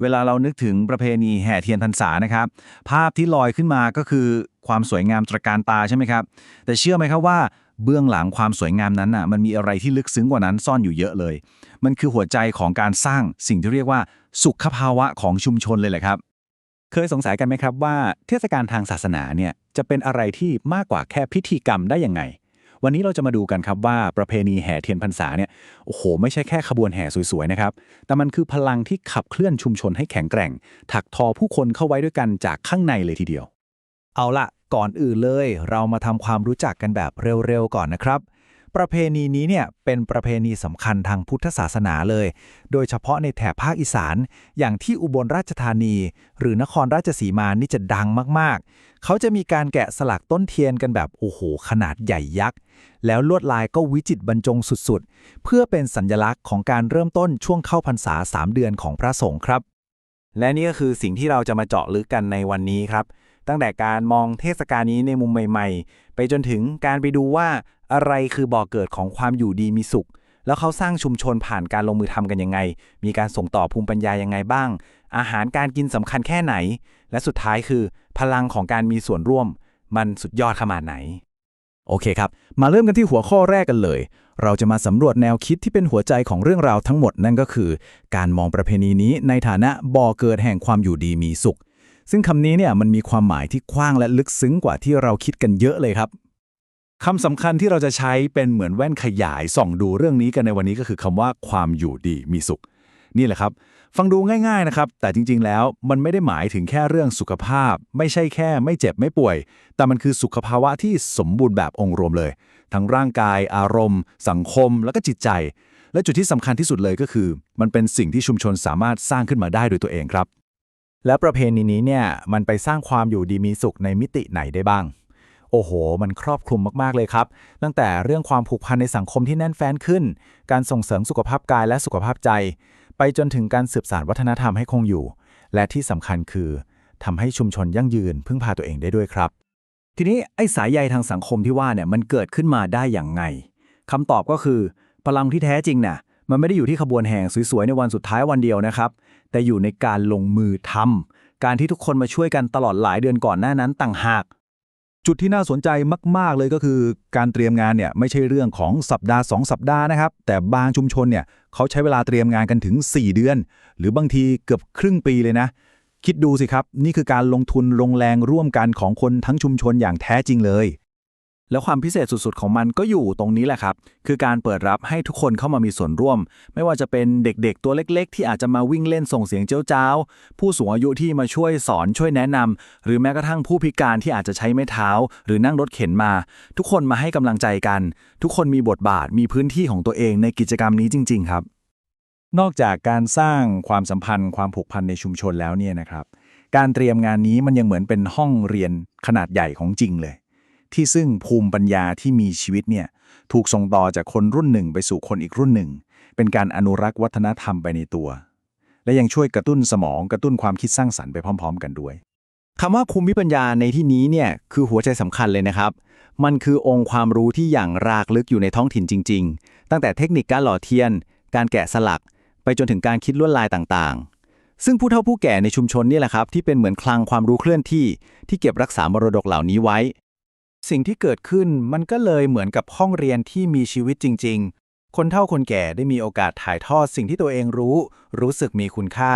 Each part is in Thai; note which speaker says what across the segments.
Speaker 1: เวลาเรานึกถึงประเพณีแห่เทียนพรรษานะครับ ภาพที่ลอยขึ้นมาก็คือความสวยงามตระการตาใช่ไหมครับ แต่เชื่อไหมครับว่าเบื้องหลังความสวยงามนั้นน่ะมันมีอะไรที่ลึกซึ้งกว่านั้นซ่อนอยู่เยอะเลย มันคือหัวใจของการสร้างสิ่งที่เรียกว่า สุขภาวะของชุมชนเลยแหละครับ
Speaker 2: เคยสงสัยกันไหมครับว่า เทศกาลทางศาสนาเนี่ยจะเป็นอะไรที่มากกว่าแค่พิธีกรรมได้ยังไง วันนี้เราจะมาดูกันครับว่าประเพณีแห่เทียนพรรษาเนี่ยโอ้โห ไม่ใช่แค่ขบวนแห่สวยๆนะครับ แต่มันคือพลังที่ขับเคลื่อนชุมชนให้แข็งแกร่ง ถักทอผู้คนเข้าไว้ด้วยกันจากข้างในเลยทีเดียว เอาละก่อนอื่นเลย เรามาทำความรู้จักกันแบบเร็วๆก่อนนะครับ ประเพณีนี้เนี่ยเป็นประเพณีสำคัญทางพุทธศาสนาเลย โดยเฉพาะในแถบภาคอีสาน อย่างที่อุบลราชธานี หรือนครราชสีมานี่จะดังมากๆ เขาจะมีการแกะสลักต้นเทียนกันแบบโอ้โห ขนาดใหญ่ยักษ์ แล้วลวดลายก็วิจิตรบรรจงสุดๆ เพื่อเป็นสัญลักษณ์ของการเริ่มต้นช่วงเข้าพรรษา 3 เดือนของพระสงฆ์ครับ และนี่ก็คือสิ่งที่เราจะมาเจาะลึกกันในวันนี้ครับ ตั้งแต่การมองเทศกาลนี้ในมุมใหม่ๆ ไปจนถึงการไปดูว่าอะไรคือบ่อเกิดของความอยู่ดีมีสุข แล้วเขาสร้างชุมชนผ่านการลงมือทำกันยังไง มีการส่งต่อภูมิปัญญายังไงบ้าง อาหารการกินสำคัญแค่ไหน และสุดท้ายคือ พลังของการมีส่วนร่วม มันสุดยอดขนาดไหน โอเคครับ มาเริ่มกันที่หัวข้อแรกกันเลย เราจะมาสำรวจแนวคิดที่เป็นหัวใจของเรื่องราวทั้งหมดนั่นก็คือ การมองประเพณีนี้ในฐานะบ่อเกิดแห่งความอยู่ดีมีสุข ซึ่งคำนี้เนี่ยมันมีความหมายที่กว้างและลึกซึ้งกว่าที่เราคิดกันเยอะเลยครับ
Speaker 1: คำสำคัญที่เราจะใช้เป็นเหมือนแว่นขยายส่องดูเรื่องนี้กันในวันนี้ก็คือคำว่าความอยู่ดีมีสุข นี่แหละครับ ฟังดูง่ายๆนะครับ แต่จริงๆแล้วมันไม่ได้หมายถึงแค่เรื่องสุขภาพ ไม่ใช่แค่ ไม่เจ็บไม่ป่วย แต่มันคือสุขภาวะที่สมบูรณ์แบบองค์รวมเลย ทั้งร่างกาย อารมณ์ สังคม แล้วก็จิตใจ และจุดที่สำคัญที่สุดเลยก็คือ มันเป็นสิ่งที่ชุมชนสามารถสร้างขึ้นมาได้โดยตัวเองครับ
Speaker 2: แล้วประเพณีนี้เนี่ยมันไปสร้างความอยู่ดีมีสุขในมิติไหนได้บ้าง โอ้โห มันครอบคลุมมากๆเลยครับ ตั้งแต่เรื่องความผูกพันในสังคมที่แน่นแฟ้นขึ้น การส่งเสริมสุขภาพกายและสุขภาพใจ ไปจนถึงการสืบสานวัฒนธรรมให้คงอยู่ และที่สำคัญคือทำให้ชุมชนยั่งยืนพึ่งพาตัวเองได้ด้วยครับ ทีนี้ไอ้สายใยทางสังคมที่ว่าเนี่ยมันเกิดขึ้นมาได้อย่างไงคำตอบก็คือ พลังที่แท้จริงน่ะ มันไม่ได้อยู่ที่ขบวนแห่สวยๆ ในวันสุดท้ายวันเดียวนะครับ แต่อยู่ในการลงมือทำการที่ทุกคนมาช่วยกันตลอดหลายเดือนก่อนหน้านั้นต่างหาก
Speaker 1: จุดที่น่าสนใจมาก ๆ เลยก็คือ การเตรียมงานเนี่ยไม่ใช่เรื่องของสัปดาห์ 2 สัปดาห์นะครับ แต่บางชุมชนเนี่ยเขาใช้เวลาเตรียมงานกันถึง 4 เดือน หรือบางทีเกือบครึ่งปีเลยนะ คิดดูสิครับ นี่คือการลงทุนลงแรงร่วมกันของคนทั้งชุมชนอย่างแท้จริงเลย
Speaker 2: แล้วความพิเศษสุดๆ ของมันก็อยู่ตรงนี้แหละครับ คือการเปิดรับให้ทุกคนเข้ามามีส่วนร่วม ไม่ว่าจะเป็นเด็กๆ ตัวเล็ก ๆ ที่อาจจะมาวิ่งเล่นส่งเสียงเจ้าจ้าวผู้สูงอายุที่มาช่วยสอนช่วยแนะนำหรือแม้กระทั่งผู้พิการที่อาจจะใช้ไม้เท้า หรือนั่งรถเข็นมา ทุกคนมาให้กำลังใจกัน ทุกคนมีบทบาทมีพื้นที่ของตัวเองในกิจกรรมนี้จริง ๆ ครับ
Speaker 1: นอกจากการสร้างความสัมพันธ์ความผูกพันในชุมชนแล้วเนี่ยนะครับ การเตรียมงานนี้มันยังเหมือนเป็นห้องเรียนขนาดใหญ่ของจริงเลย ที่ซึ่งภูมิปัญญาที่มีชีวิตเนี่ยถูกส่งต่อจากคนรุ่นหนึ่งไปสู่คนอีกรุ่นหนึ่ง เป็นการอนุรักษ์วัฒนธรรมไปในตัว และยังช่วยกระตุ้นสมองกระตุ้นความคิดสร้างสรรค์ไปพร้อม ๆ กันด้วย
Speaker 2: คำว่าภูมิปัญญาในที่นี้เนี่ยคือหัวใจสำคัญเลยนะครับ มันคือองค์ความรู้ที่อย่างรากลึกอยู่ในท้องถิ่นจริง ๆ ตั้งแต่เทคนิคการหล่อเทียน การแกะสลัก ไปจนถึงการคิดลวดลายต่างๆ ซึ่งผู้เฒ่าผู้แก่ในชุมชนนี่แหละครับที่เป็นเหมือนคลังความรู้เคลื่อนที่ที่เก็บรักษามรดกเหล่านี้ไว้ สิ่งที่เกิดขึ้นมันก็เลยเหมือนกับห้องเรียนที่มีชีวิตจริง ๆ คนเฒ่าคนแก่ได้มีโอกาสถ่ายทอดสิ่งที่ตัวเองรู้ รู้สึกมีคุณค่า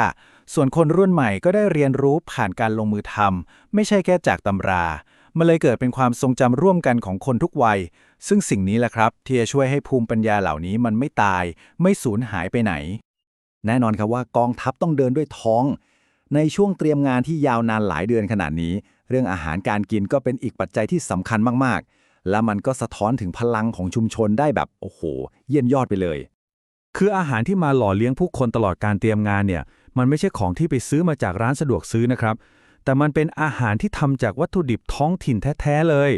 Speaker 2: ส่วนคนรุ่นใหม่ก็ได้เรียนรู้ผ่านการลงมือทำไม่ใช่แค่จากตำรามันเลยเกิดเป็นความทรงจำร่วมกันของคนทุกวัย ซึ่งสิ่งนี้แหละครับ ที่จะช่วยให้ภูมิปัญญาเหล่านี้มันไม่ตาย ไม่สูญหายไปไหน แน่นอนครับว่ากองทัพต้องเดินด้วยท้อง ในช่วงเตรียมงานที่ยาวนานหลายเดือนขนาดนี้ เรื่องอาหารการกินก็เป็นอีกปัจจัยที่สำคัญมากๆ และมันก็สะท้อนถึงพลังของชุมชนได้แบบโอ้โห เยี่ยมยอดไปเลย
Speaker 3: คืออาหารที่มาหล่อเลี้ยงผู้คนตลอดการเตรียมงานเนี่ยมันไม่ใช่ของที่ไปซื้อมาจากร้านสะดวกซื้อนะครับ แต่มันเป็นอาหารที่ทำจากวัตถุดิบท้องถิ่นแท้ๆเลย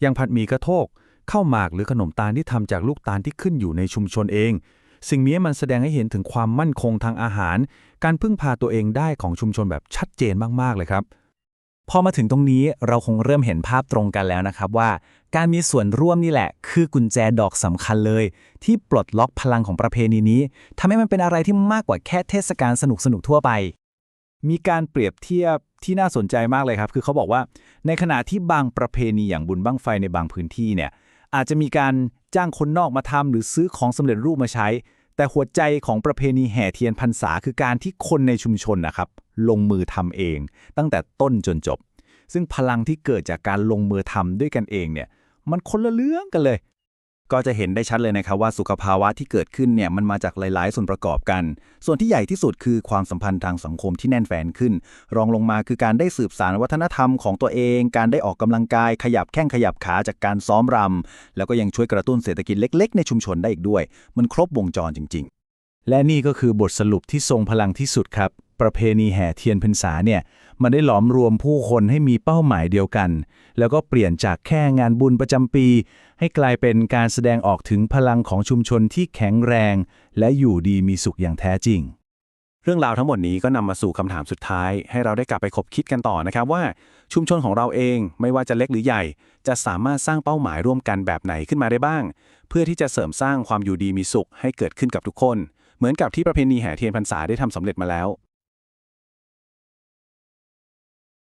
Speaker 3: อย่างผัดหมี่กระโทกข้าวหมากหรือขนมตาลที่ทำจากลูกตาลที่ขึ้นอยู่ในชุมชนเอง สิ่งนี้มันแสดงให้เห็นถึงความมั่นคงทางอาหาร การพึ่งพาตัวเองได้ของชุมชนแบบชัดเจนมากๆเลยครับ
Speaker 2: พอมาถึงตรงนี้เราคงเริ่มเห็นภาพตรงกันแล้วนะครับว่า การมีส่วนร่วมนี่แหละ คือกุญแจดอกสำคัญเลย ที่ปลดล็อกพลังของประเพณีนี้ทำให้มันเป็นอะไรที่มากกว่าแค่เทศกาลสนุกๆทั่วไป มีการเปรียบเทียบที่น่าสนใจมากเลยครับ คือเขาบอกว่า ในขณะที่บางประเพณีอย่างบุญบั้งไฟในบางพื้นที่เนี่ยอาจจะมีการจ้างคนนอกมาทำหรือซื้อของสำเร็จรูปมาใช้ แต่หัวใจของประเพณีแห่เทียนพรรษาคือการที่คนในชุมชนนะครับ ลงมือทำเอง ตั้งแต่ต้นจนจบ ซึ่งพลังที่เกิดจากการลงมือทำด้วยกันเองเนี่ยมันคนละเรื่องกันเลย
Speaker 1: ก็จะเห็นได้ชัดเลยนะครับว่าสุขภาวะที่เกิดขึ้นเนี่ยมันมาจากหลาย ๆ ส่วนประกอบกัน ส่วนที่ใหญ่ที่สุดคือความสัมพันธ์ทางสังคมที่แน่นแฟนขึ้น รองลงมาคือการได้สืบสานวัฒนธรรมของตัวเอง การได้ออกกำลังกาย ขยับแข้งขยับขาจากการซ้อมรำแล้วก็ยังช่วยกระตุ้นเศรษฐกิจเล็ก ๆ ในชุมชนได้อีกด้วย มันครบวงจรจริง ๆ
Speaker 2: และนี่ก็คือบทสรุปที่ทรงพลังที่สุดครับ ประเพณีแห่เทียนพรรษาเนี่ยมันได้หลอมรวมผู้คนให้มีเป้าหมายเดียวกัน แล้วก็เปลี่ยนจากแค่งานบุญประจำปี ให้กลายเป็นการแสดงออกถึงพลังของชุมชนที่แข็งแรง และอยู่ดีมีสุขอย่างแท้จริง
Speaker 3: เรื่องราวทั้งหมดนี้ก็นำมาสู่คำถามสุดท้าย ให้เราได้กลับไปคบคิดกันต่อนะครับว่า ชุมชนของเราเองไม่ว่าจะเล็กหรือใหญ่ จะสามารถสร้างเป้าหมายร่วมกันแบบไหนขึ้นมาได้บ้าง เพื่อที่จะเสริมสร้างความอยู่ดีมีสุขให้เกิดขึ้นกับทุกคน เหมือนกับที่ประเพณีแห่เทียนพรรษาได้ทำสำเร็จมาแล้ว